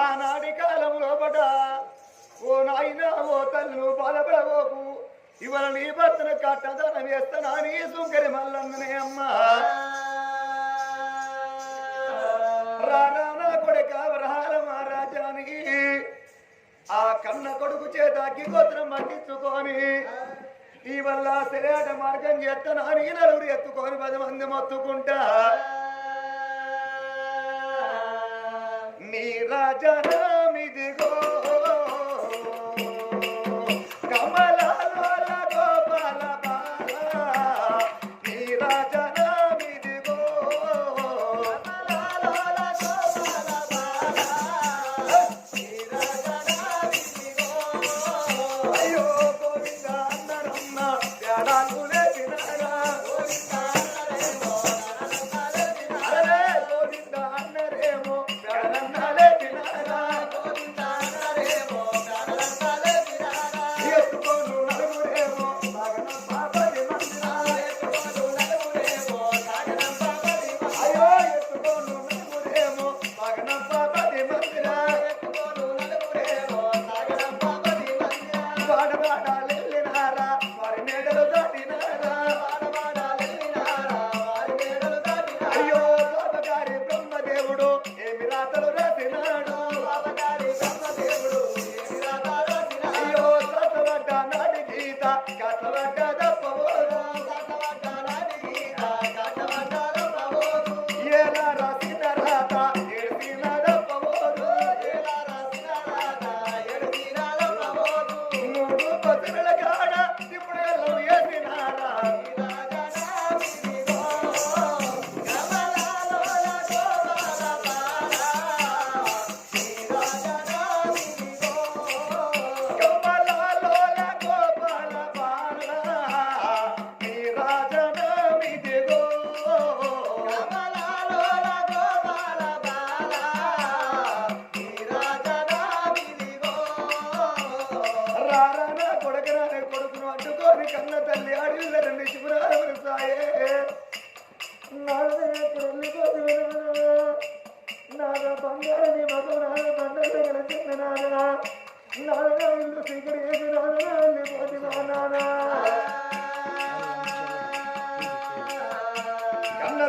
ఆనాటి కాలం లోపట ఓ నాయన ఓ తల్లు నువ్వు బాధపడబోకు ఇవాళ నీ భర్తను కట్టదనం వేస్తానా నీ సుంకరి మల్లన్ననే అమ్మా. రానా నా కొడుక వరహాల మహారాజానికి ఆ కన్న కొడుకు చేత అగ్గిగోత్రం పట్టించుకొని ఈ వల్ల శరీర మార్గం చేస్తాను అని నలుగురు ఎత్తుకొని పది మంది మొత్తుకుంటా. রাজা নাম গো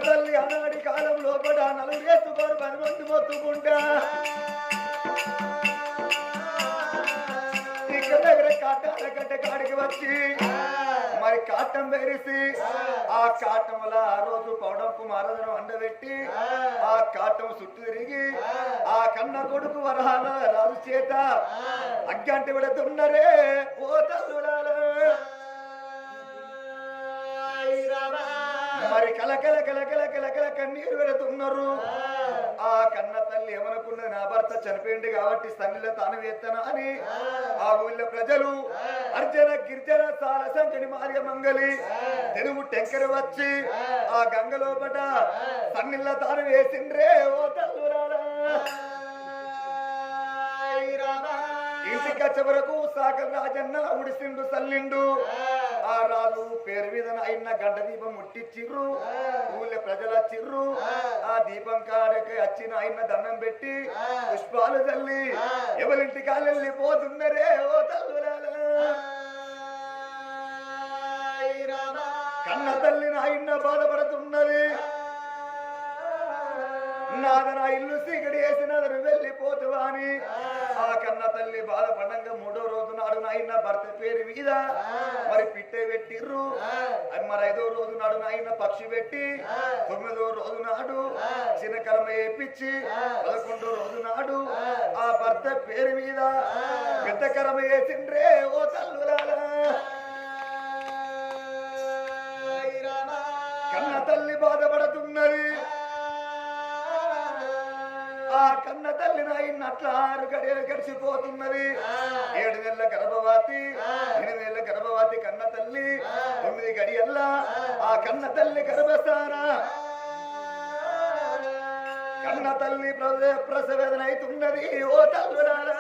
తల్లి అనాడి కాలం లోపల నలుగురు ఎత్తుకోరు పని మంది మొత్తుకుంటా. ఇక్కడ దగ్గర కాటాల గడ్డ కాడికి వచ్చి మరి కాటం వేసి ఆ కాటంల ఆ రోజు పౌడంపు మారదనం అండబెట్టి ఆ కాటం చుట్టూ తిరిగి ఆ కన్న కొడుకు వరహాల రాజు చేత అగ్గంటి పెడుతున్నరే ఓ తల్లుల మరి కలకల కలకల కలకల కన్నీరు పెడుతున్నారు. ఆ. కన్న తల్లి ఏమనుకున్నది? నా భర్త చనిపోయింది కాబట్టి సన్నిలో తాను వేత్తనా అని ఆ. ఊళ్ళో ప్రజలు అర్జన గిరిజన సాల సంకటి మార్గ మంగలి తెలుగు టెంకర వచ్చి ఆ. గంగ లోపట సన్నిల్ల తాను వేసిండ్రే. ఓ తల్లురారా ఇంటికి వచ్చే వరకు సాగర రాజన్న ఉడిసిండు సల్లిండు. ఆ రాజు పేరు మీద అయిన గంట దీపం ముట్టిచ్చిర్రు. ఊళ్ళో ప్రజలు వచ్చిర్రు ఆ దీపం కాడకి వచ్చిన ఆయన దండం పెట్టి పుష్పాలు తల్లి ఎవరింటి కాళ్ళెళ్ళి పోతున్నరే ఓ తల్లులారా కన్న తల్లి నాయన్న బాధపడుతున్నది. నాద నా ఇల్లు సీకడి వేసినదని వెళ్ళిపోతువా అని ఆ. కన్న తల్లి బాధపడంగా మూడో రోజు నాడు నాయన భర్త పేరు మీద మరి పిట్టే పెట్టిర్రు. అది మరి ఐదో రోజు నాడు నాయన పక్షి పెట్టి తొమ్మిదో రోజు నాడు చిన్నకరమ వేపించి పదకొండో రోజు నాడు ఆ. భర్త పేరు మీద పెద్ద కరమ వేసిండ్రే ఓ తల్లులారా. కన్న తల్లి బాధపడుతున్నది కన్న తల్లి నాయన అట్లా ఆరు గడియలు గడిచిపోతున్నది ఏడు నెలల గర్భవతి ఎనిమిది నెలల గర్భవతి కన్న తల్లి తొమ్మిది గడియల్లా ఆ. కన్న తల్లి గర్భస్థాన. కన్న తల్లి ప్రసవ ప్రసవేదన అవుతున్నది ఓ తల్లులారా.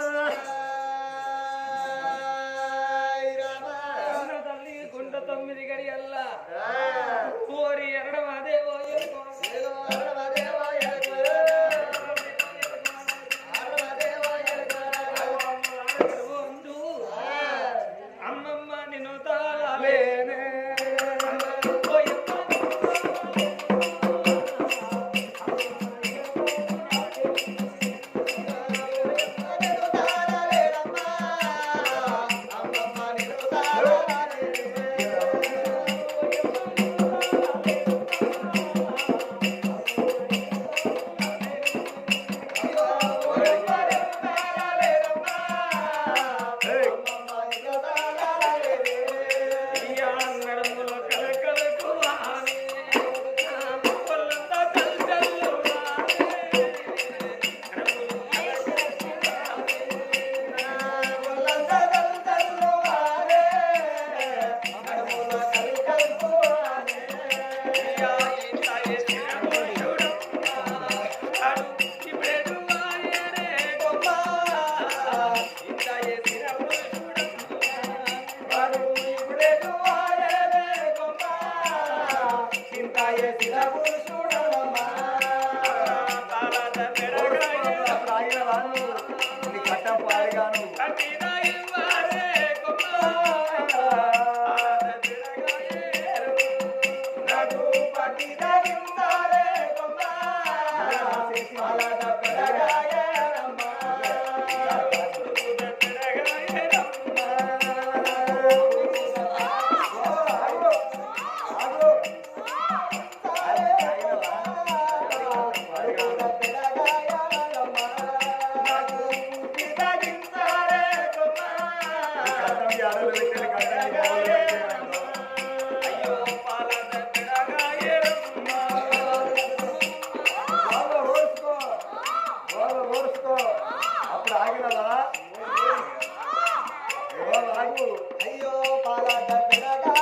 అయ్యో పాలక పెరగాయరమ్మ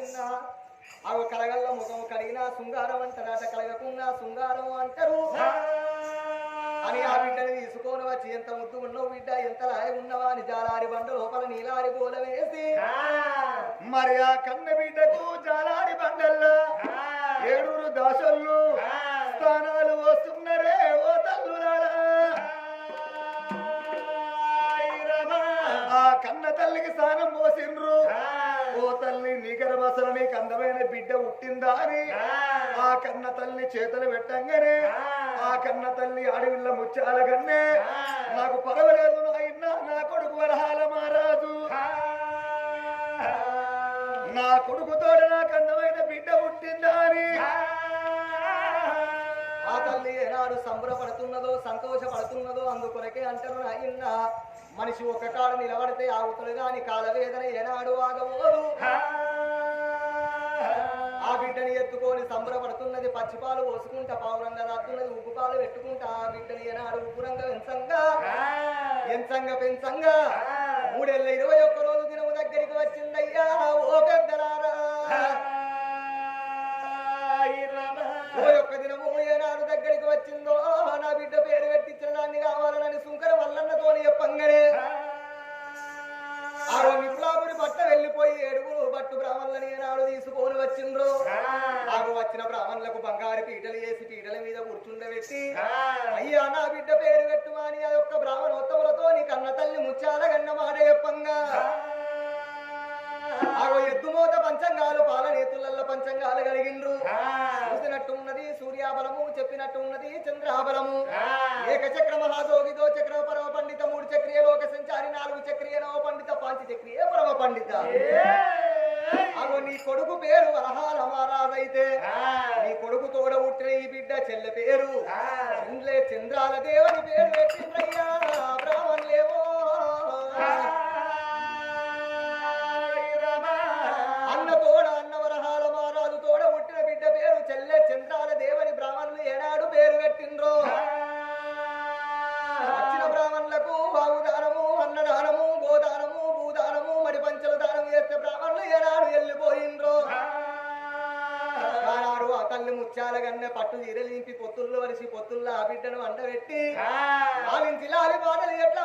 అయిందా అగో కలగల్ల ముఖం కడిగినా శృంగారం అంటారట కలగకున్నా శృంగారం అంటారు అని ఆ బిడ్డని తీసుకొని వచ్చి ఎంత ముద్దు ఉన్నావు బిడ్డ ఎంత లాయి ఉన్నావా? అని జాలారి బండ లోపల నీలారి గోల వేసి మరి ఆ కన్న బిడ్డకు జాలారి బండల్లో ఏడుగురు దాసళ్ళు స్థానాలు వస్తున్నరే ఓ తల్లులారా. ఆ. కన్న తల్లికి స్నానం పోసిండ్రు గర్భసల నీకు అందమైన బిడ్డ పుట్టిందా అని? ఆ. కన్న తల్లి చేతులు పెట్టంగానే ఆ. కన్న తల్లి అడవిల్ల ముచ్చాల కన్నే నాకు పర్వాలేదు నాయన నా కొడుకు వరహాల మహారాజు. నా కొడుకుతోడు నాకు అందమైన బిడ్డ పుట్టిందా అని? ఆ. తల్లి ఏనాడు సంబరపడుతున్నదో సంతోషపడుతున్నదో అందుకొరకే అంటారు అయింద మనిషి ఒక కాడ నిలబడితే ఆగుతాడు గాని కాలవేదన ఏనాడు ఆగబోదు ఆ బిడ్డని ఎత్తుకొని సంబరపడుతున్నది పచ్చిపాలు పోసుకుంటా పావురంగా రాస్తున్నది ఉప్పు పాలు పెట్టుకుంటా ఆ బిడ్డని ఏనాడు ఉప్పురంగా పెంచంగా ఎంచంగా పెంచంగా. మూడేళ్ళ ఇరవై ఒక్క రోజు దినము దగ్గరికి వచ్చిందయ్యా ఓ పెద్దలారా. ఓ యొక్క దినము ఏనాడు దగ్గరికి వచ్చిందో నా బిడ్డ పేరు పెట్టించిన దాన్ని కావాలని సుంకర వల్లన్నతోని చెప్పంగానే. ఆ విప్లాపురి పట్ట వెళ్ళిపోయి ఏడుగురు బట్టు బ్రాహ్మణులని ఏనాడు తీసుకొని వచ్చిండ్రు. వచ్చిన బ్రాహ్మణులకు బంగారు పీటలు వేసి పీటల మీద కూర్చుండబెట్టి అయ్యా నా బిడ్డ పేరు పెట్టుమని ఆ యొక్క బ్రాహ్మణోత్తములతో నీ కన్న తల్లి ముచ్చాల గన్న మాట చెప్పంగా. ఆగో ఎద్దుమోత పంచంగాలు పాలనేతులల్ల పంచంగాలు కలిగిండ్రు. చూసినట్టు ఉన్నది సూర్యాబలము చెప్పినట్టు ఉన్నది చంద్రాబలము. ఏకచక్ర మహాజోగిదో చక్ర పరమ పండిత మూడు చక్రియ లోక సంచారి నాలుగు చక్రియ పాంచ చక్రియ పరమ పండిత. అగో నీ కొడుకు పేరు వరహాల మహారాజైతే. నీ కొడుకు తోడ పుట్టిన ఈ బిడ్డ చెల్లె పేరు. చంద్రే చంద్రాల దేవుని పేరు పెట్టిండ్రయ్యా బ్రాహ్మణులేమో అన్న తోడ అన్న వరహాల మహారాజు తోడ పుట్టిన బిడ్డ పేరు చెల్లె చంద్రాల దేవుని బ్రాహ్మణులు ఏనాడు పేరు పెట్టిండ్రో? వచ్చిన బ్రాహ్మణులకు బాగుదానము ఆనాడు ఆ తల్లి ముత్యాల గన్నె పట్టు చీరలు నింపి పొత్తుల్లో వరిసి పొత్తుల్లో ఆ బిడ్డను వండబెట్టి లాలించి లాలి పాటలు ఎట్లా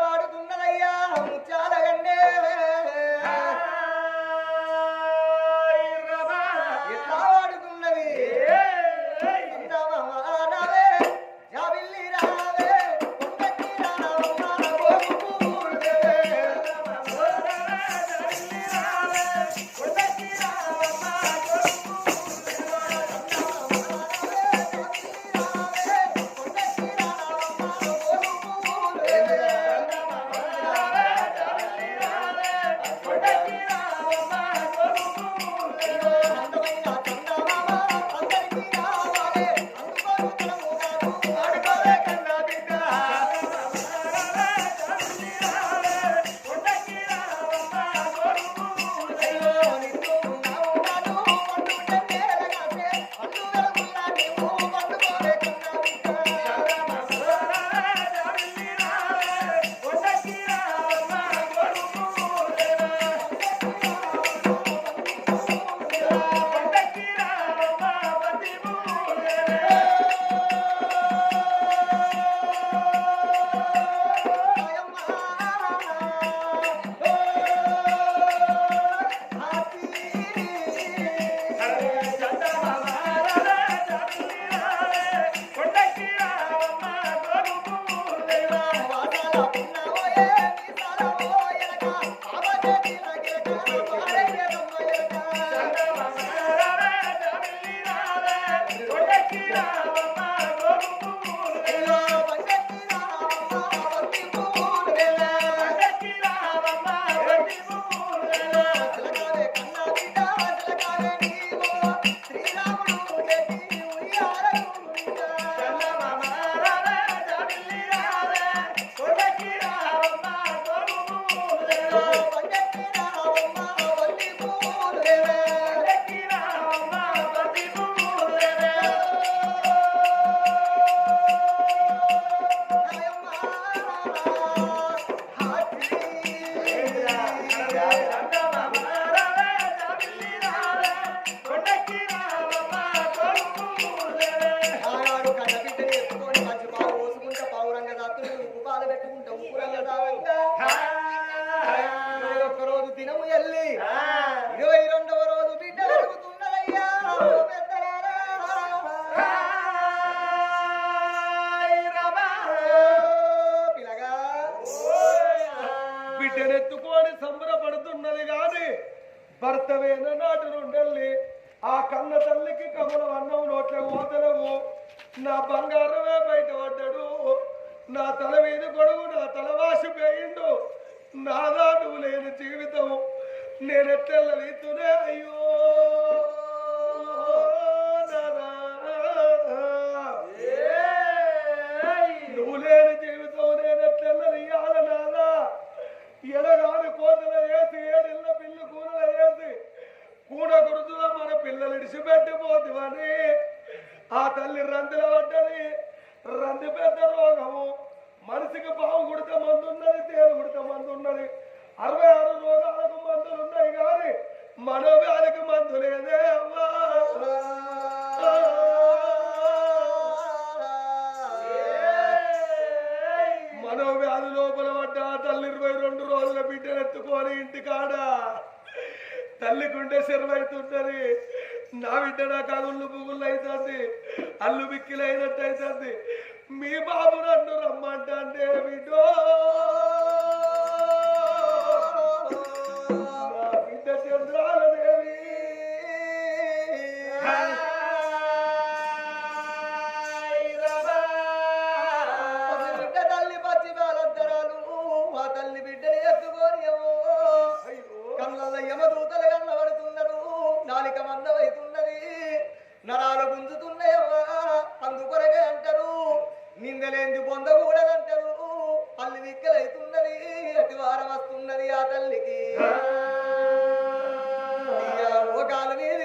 భర్త వేన నుండెళ్ళి ఆ కన్న తల్లికి కమలం అన్నం నోట్ల పోతనము నా బంగారమే బయట పడ్డాడు. నా తల మీద గొడుగు నా తల వాసిపోయిండు నాదా నువ్వు లేని జీవితం నేనెత్తెల్ల వీతునే అయ్యో. కూడ మన పిల్లలు ఇడిచిపెట్టిపోతువని ఆ తల్లి రందుల పడ్డది రంది పెద్ద రోగము. మనిషికి పావు కుడితే మందు ఉన్నది తేలు కుడితే మందు ఉన్నది అరవై ఉండే శరం అవుతుంటది నా బిడ్డ నా కాగుళ్ళు పువ్వులు అవుతుంది అల్లు బిక్కిలు అయినట్టు అవుతుంది మీ బాబు నన్ను రమ్మంటే బిడ్డో గింజలేంది పొందకూడదంటారు పళ్ళు విక్కలైతున్నది అతి వారం వస్తున్నది ఆ తల్లికి. ఒక కాలు మీద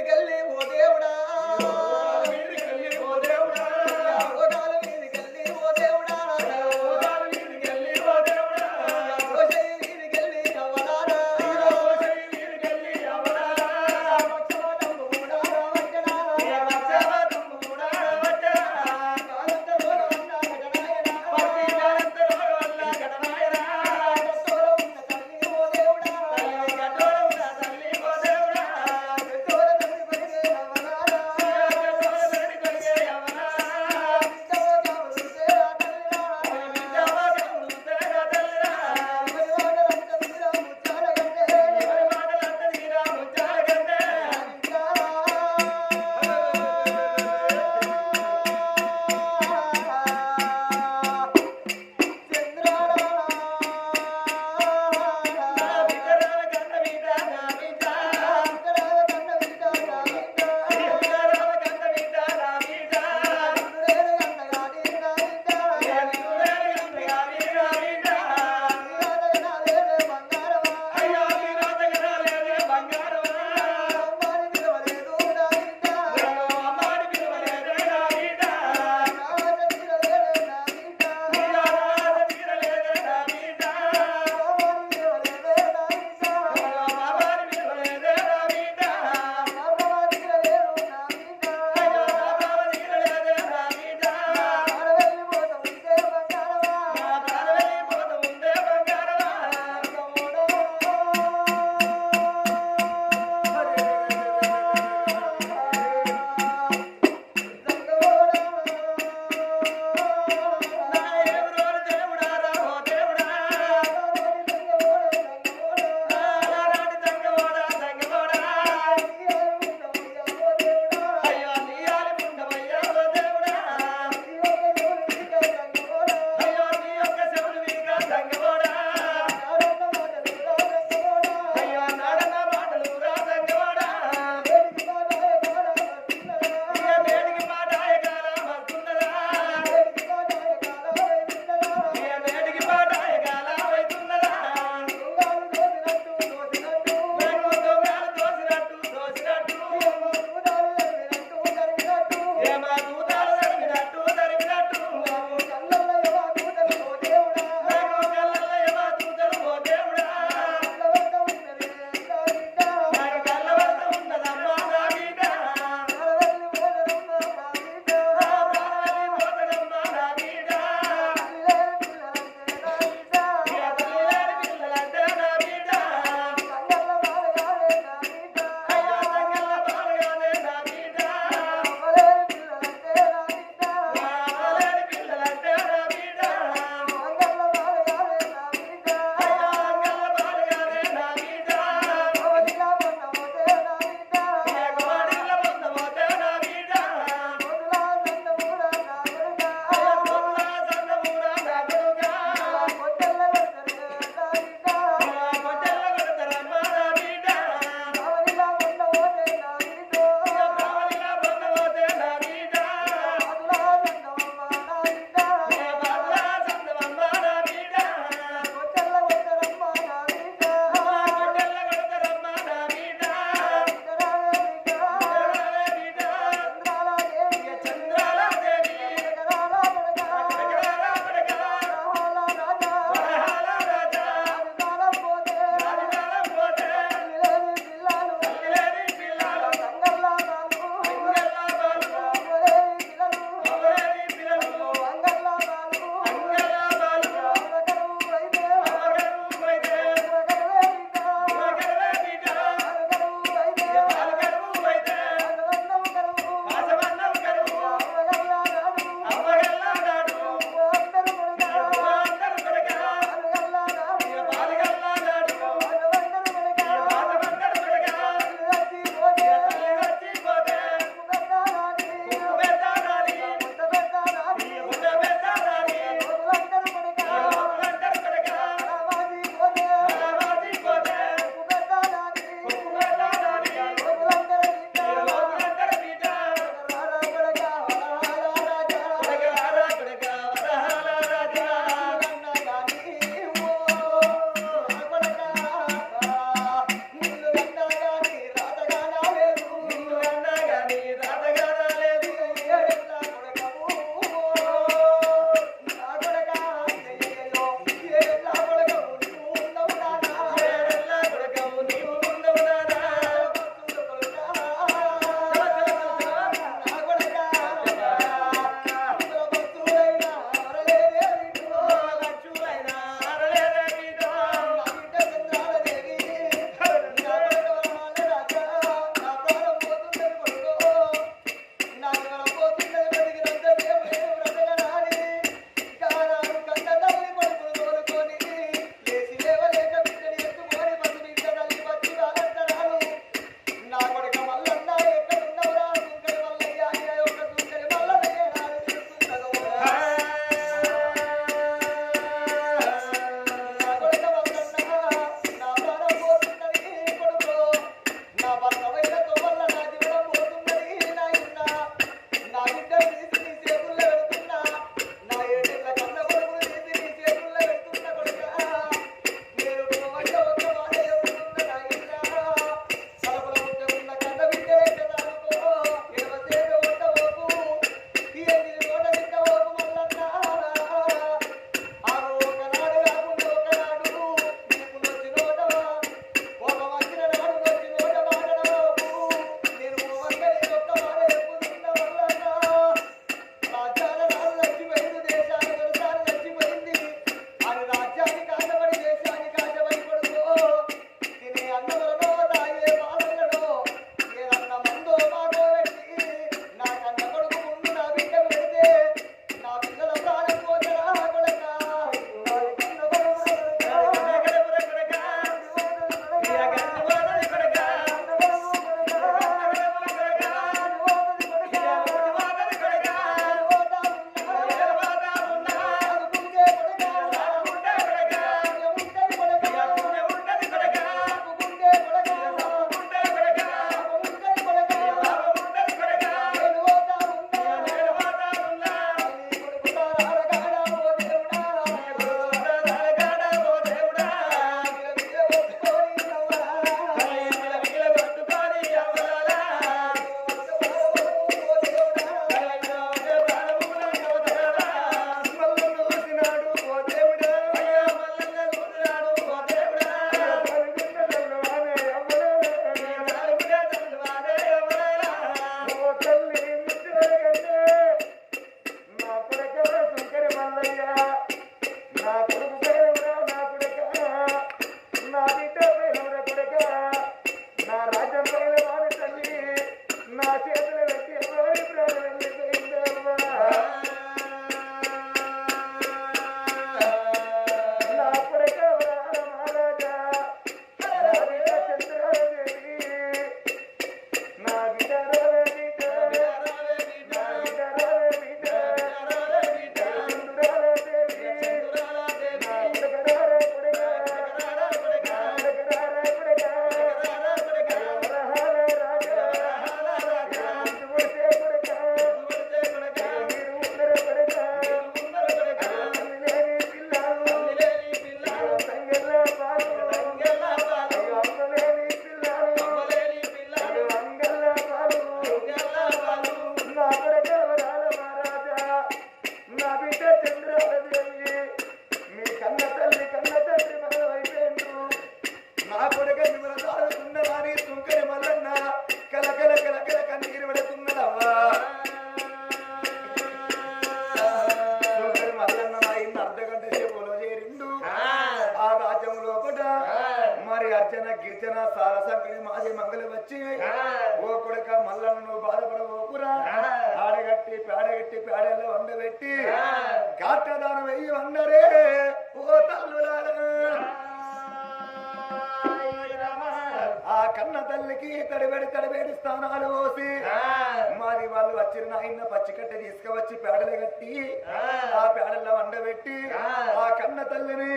నాయన పచ్చికట్టె తీసుకువచ్చి పేడలు కట్టి ఆ. పేడల్లో వండబెట్టి ఆ. కన్న తల్లిని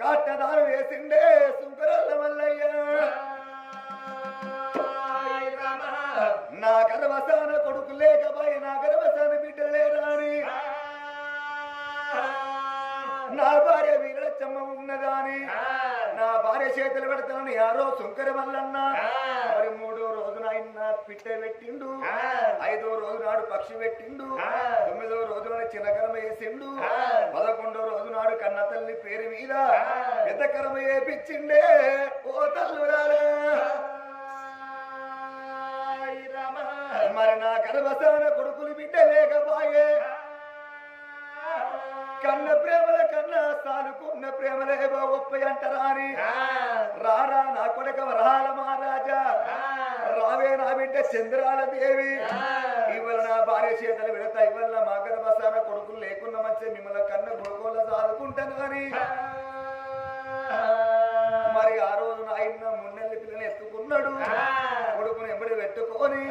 కాటదానం వేసిండే సుంకరల్ల మల్లయ్య. నా గర్వసాన కొడుకు లేకపోయి నా గర్వసాన బిడ్డ లేరాని. నా భార్య వీరలచ్చమ్మ ఉన్నదాని. భార్య చేతులు పెడతాను యారో సుంకర మల్లన్న. మరి మూడో రోజున ఆయన పిట్ట పెట్టిండు. ఐదో రోజు నాడు పక్షి పెట్టిండు. తొమ్మిదో రోజు నాడు చిన్నకరమ వేసిండు. పదకొండో రోజు నాడు కన్న తల్లి పేరు మీద పెద్ద కరమ వేపించిండే. ఓ తల్లురాలా. మరి నా గర్భసాన కొడుకులు బిడ్డ లేకపోయే. కన్న ప్రేమల కన్నా సానుకున్న ప్రేమలేవో ఒప్ప అంటరాని రారా నా కొడుక వరహాల మహారాజా. రావే నా బిడ్డ చంద్రాల దేవి. ఇవాళ నా భార్య చేతలు పెడతా ఇవాళ మా గర్భసాన కొడుకులు లేకున్న మంచి మిమ్మల్ని కన్న గోగోల సాదుకుంటాను కానీ మరి ఆ రోజు ఆయన మున్నెల్లి పిల్లని ఎత్తుకున్నాడు. కొడుకుని ఎంబడి పెట్టుకొని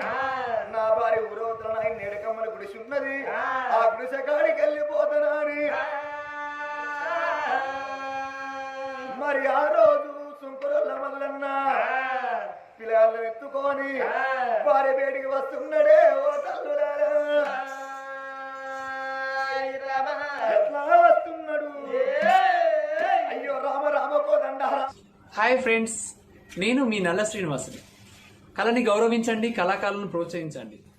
నా భార్య ఊరవతల ఆయన నేడకమ్మల గుడిసి ఉన్నది ఆ గుడిసె కాడికి వెళ్ళిపోతున్నాని మరి ఆ రోజు సుంకురల్ల మల్లన్న పిల్లలను ఎత్తుకొని భార్య బయటికి వస్తున్నాడే ఓ తల్లులారా. ఎట్లా వస్తున్నాడు? అయ్యో రామ రామ కోదండారా హాయ్ ఫ్రెండ్స్ నేను మీ నల్ల శ్రీనివాసుని. కళని గౌరవించండి కళాకారులను ప్రోత్సహించండి.